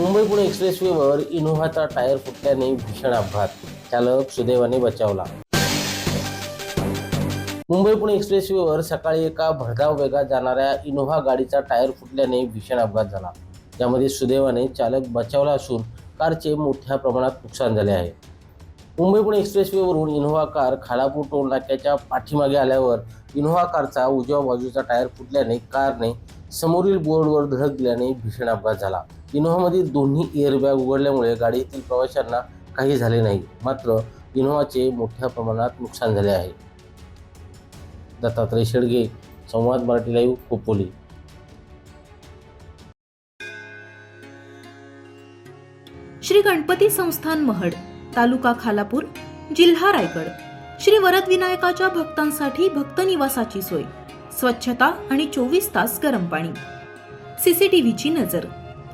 मुंबई पुणे एक्सप्रेसवेवर इनोव्हाचा टायर फुटल्याने भीषण अपघात. चालक सुदैवाने बचावला. मुंबई पुणे एक्सप्रेसवेवर सकाळी एका भरधाव वेगात जाणाऱ्या इनोव्हा गाडीचा टायर फुटल्याने भीषण अपघात झाला. त्यामध्ये सुदैवाने चालक बचावला असून कारचे मोठ्या प्रमाणात नुकसान झाले आहे. मुंबई पुणे एक्सप्रेसवेवरून इनोव्हा कार खालापूर टोल नाक्याच्या पाठीमागे आल्यावर इनोव्हा कारचा उजव्या बाजूचा टायर फुटल्याने कारने समोरील बोर्डवर धडक दिल्याने भीषण अपघात झाला. इनोव्हामधील दोन्ही एअरबॅग उघडल्यामुळे गाडीतील प्रवाशांना काही झाले नाही. मात्र इनोव्हाचे मोठ्या प्रमाणात नुकसान झाले आहे. दत्तात्रय शेडगे संवाद मराठी लाईव्ह खोपोली. श्री गणपती संस्थान महड तालुका खालापूर जिल्हा रायगड. श्री वरद विनायकाच्या भक्तांसाठी भक्त निवासाची सोय. स्वच्छता आणि चोवीस तास गरम पाणी. सीसीटीव्हीची नजर.